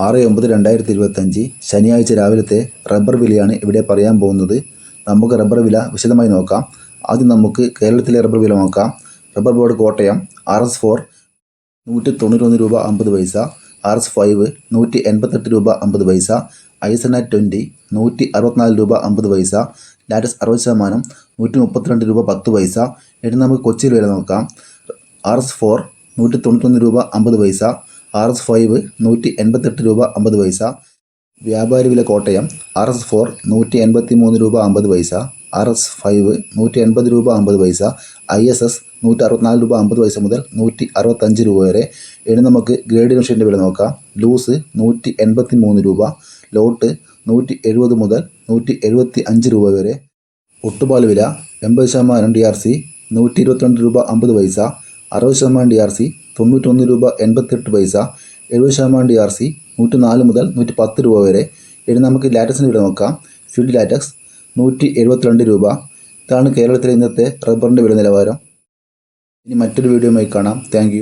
ആറ് ഒമ്പത് രണ്ടായിരത്തി ഇരുപത്തഞ്ച് ശനിയാഴ്ച രാവിലത്തെ റബ്ബർ വിലയാണ് ഇവിടെ പറയാൻ പോകുന്നത്. നമുക്ക് റബ്ബർ വില വിശദമായി നോക്കാം. ആദ്യം നമുക്ക് കേരളത്തിലെ റബ്ബർ വില നോക്കാം. Rubber board Kottayam R S four നൂറ്റി തൊണ്ണൂറ്റൊന്ന് രൂപ അമ്പത് പൈസ ആർ എസ് ഫൈവ് നൂറ്റി എൺപത്തെട്ട് രൂപ അമ്പത് പൈസ ഐസന ട്വന്റി നൂറ്റി അറുപത്തിനാല് രൂപ അമ്പത് പൈസ ലാറ്റസ് അറുപത് ശതമാനം നൂറ്റി മുപ്പത്തിരണ്ട് രൂപ പത്ത് പൈസ. ഇനി നമുക്ക് കൊച്ചിയിൽ വില നോക്കാം. ആർ എസ് ഫോർ നൂറ്റി തൊണ്ണൂറ്റൊന്ന് രൂപ അമ്പത് പൈസ ആർ എസ് ഫൈവ് നൂറ്റി എൺപത്തെട്ട് രൂപ അമ്പത് പൈസ. വ്യാപാരി വില കോട്ടയം ആർ എസ് ഫോർ നൂറ്റി എൺപത്തി മൂന്ന് രൂപ അമ്പത് പൈസ. ആർ എസ് ഫൈവ് നൂറ്റി എൺപത് രൂപ അമ്പത് പൈസ. ഐ എസ് എസ് നൂറ്റി അറുപത്തിനാല് രൂപ അമ്പത് പൈസ മുതൽ നൂറ്റി അറുപത്തഞ്ച് രൂപ വരെ. ഇനി നമുക്ക് ഗ്രേഡ് മെഷീന്റെ വില നോക്കാം. ലൂസ് നൂറ്റി എൺപത്തി മൂന്ന് രൂപ. ലോട്ട് നൂറ്റി എഴുപത് മുതൽ നൂറ്റി എഴുപത്തി അഞ്ച് രൂപ വരെ. ഒട്ടുപാൽ വില എൺപത് ശതമാനം ഡി ആർ സി നൂറ്റി ഇരുപത്തിരണ്ട് രൂപ അമ്പത് പൈസ. അറുപത് ശതമാനം ഡി ആർ സി തൊണ്ണൂറ്റൊന്ന് രൂപ എൺപത്തെട്ട് പൈസ എഴുപത് ശതമാനം ഡി ആർ സി നൂറ്റി നാല് മുതൽ നൂറ്റി പത്ത് രൂപ വരെ. ഇനി നമുക്ക് ലാറ്റക്സിന് വില നോക്കാം. ഫീൽഡ് ലാറ്റക്സ് നൂറ്റി എഴുപത്തിരണ്ട് രൂപ. ഇതാണ് കേരളത്തിലെ ഇന്നത്തെ റബ്ബറിന്റെ വില നിലവാരം ഇനി മറ്റൊരു വീഡിയോയുമായി കാണാം. താങ്ക്